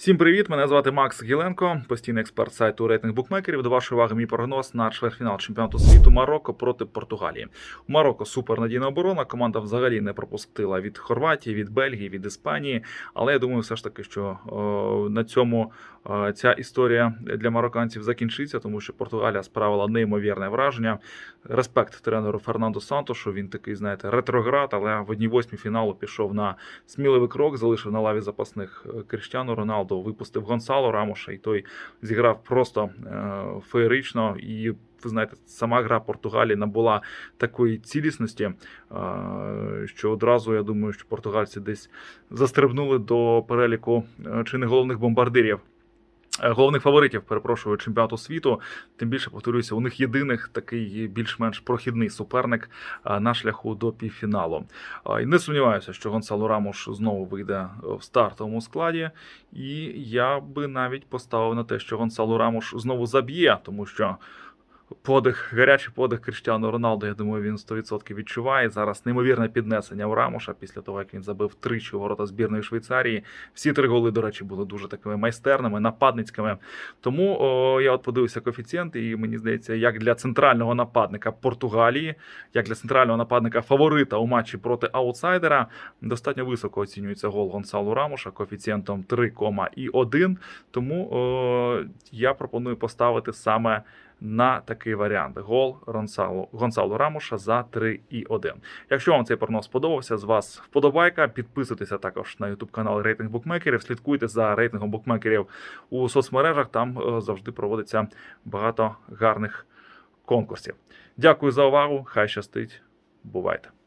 Всім привіт! Мене звати Макс Гіленко, постійний експерт сайту рейтинг букмекерів. До вашої уваги мій прогноз на чвертьфінал чемпіонату світу Марокко проти Португалії. У Марокко супернадійна оборона. Команда взагалі не пропустила від Хорватії, від Бельгії, від Іспанії. Але я думаю, все ж таки, що о, на цьому о, ця історія для марокканців закінчиться, тому що Португалія справила неймовірне враження. Респект тренеру Фернандо Сантошу. Він такий, знаєте, ретроград, але в одній восьмій фіналу пішов на сміливий крок, залишив на лаві запасних е, Кріштіану Роналду, випустив Гонсало Рамоша, і той зіграв просто е, феєрично. І ви знаєте, сама гра Португалії набула такої цілісності, е, що одразу я думаю, що португальці десь застрибнули до переліку е, чи не головних бомбардирів. Е, Головних фаворитів, перепрошую, чемпіонату світу. Тим більше повторюся, у них єдиних такий більш-менш прохідний суперник е, на шляху до півфіналу. І не сумніваюся, що Гонсало Рамуш знову вийде в стартовому складі. І я би навіть поставив на те, що Гонсало Рамош знову заб'є, тому що. Подих, гарячий подих Кріштіану Роналду, я думаю, він 100% відчуває. Зараз неймовірне піднесення у Рамоша після того, як він забив тричі у ворота збірної Швейцарії. Всі три голи, до речі, були дуже такими майстерними, нападницькими. Тому о, я от подивився коефіцієнти, і мені здається, як для центрального нападника Португалії, як для центрального нападника фаворита у матчі проти аутсайдера, достатньо високо оцінюється гол Гонсалу Рамоша коефіцієнтом 3,1. Тому о, я пропоную поставити саме на такий варіант: гол Ронсалу, Гонсало Рамуша за 3,1. Якщо вам цей прогноз сподобався, з вас вподобайка. Підписуйтеся також на YouTube канал Рейтинг Букмекерів. Слідкуйте за рейтингом букмекерів у соцмережах. Там е, завжди проводиться багато гарних конкурсів. Дякую за увагу. Хай щастить. Бувайте!